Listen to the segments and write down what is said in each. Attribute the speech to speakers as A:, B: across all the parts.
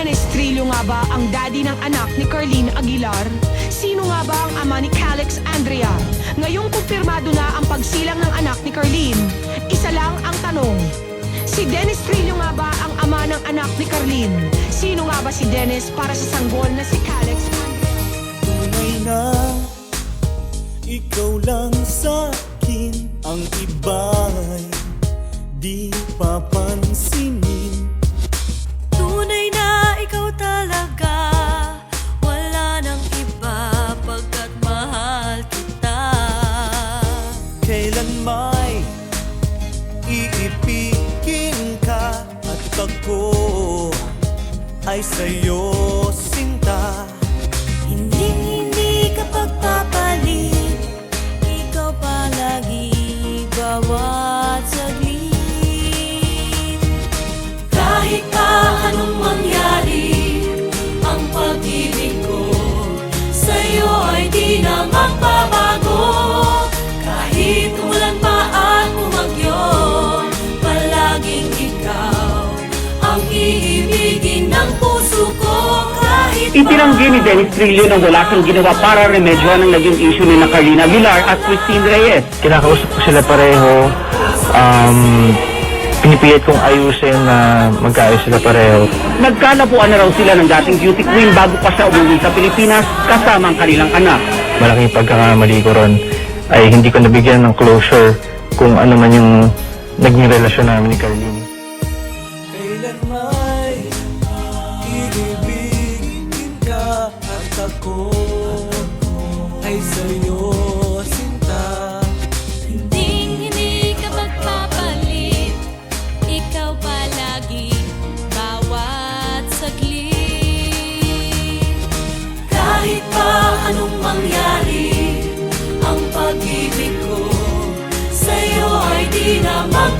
A: Trillo nga ba ang daddy ng anak ni Carlene Aguilar? Sino nga ba ang ama ni Calix Andrea? Ngayong kumpirmado na ang pagsilang ng anak ni Carlene, isa lang ang tanong. Si Dennis Trillo nga ba ang ama ng anak ni Carlene? Sino nga ba si Dennis para sa sanggol na si Calix Andrea?
B: Tunay na ikaw lang sa akin Ang iba'y di papansinin sa'yo
C: Kahit
D: Itinanggi ni Dennis Trillo na wala siyang ginawa para remedyohan ang naging issue ni na Carlina Aguilar at Christine Reyes.
E: kinakausap ko sila pareho. Um, pinipilit kong ayusin na magkaayos sila pareho.
D: Nagkalapuan na raw sila ng dating beauty queen bago pa siya umuwi sa Pilipinas kasama ang kanilang anak.
E: Malaking pagkakamali ko ron ay hindi ko nabigyan ng closure kung ano man yung naging relasyon namin ni Carlene.
B: Kailan may iibigin At ako ay sa'yo sinta.
C: Hindi hindi ka magpapalit. Ikaw palagi bawat saglit. Kahit pa anong mangyari Ang pag-ibig ko Sa'yo ay di na magbabago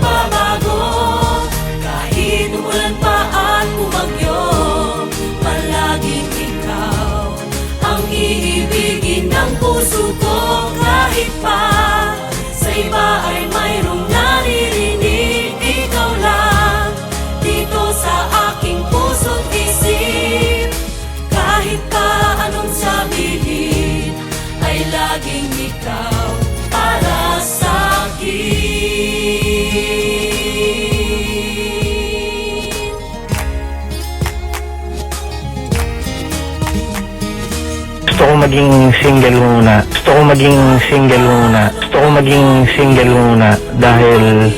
E: Gusto ko maging single muna. Gusto ko maging single muna. Gusto ko maging single muna dahil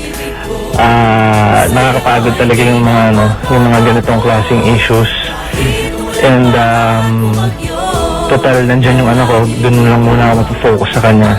E: ah nakakapagod talaga yung mga ano, yung mga ganitong klaseng issues. And um, total nandyan yung ano ko, dun lang muna ako mag-focus sa kanya.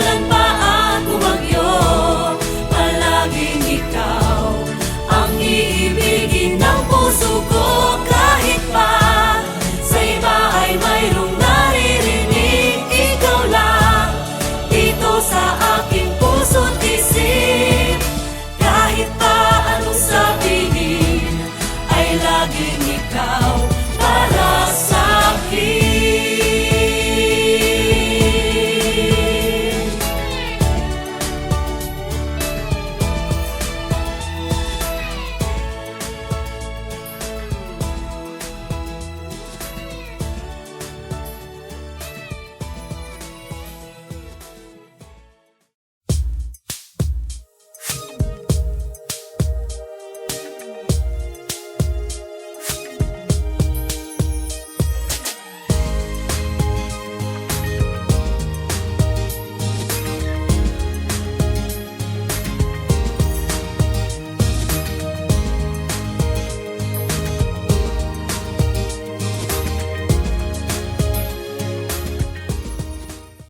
E: 고난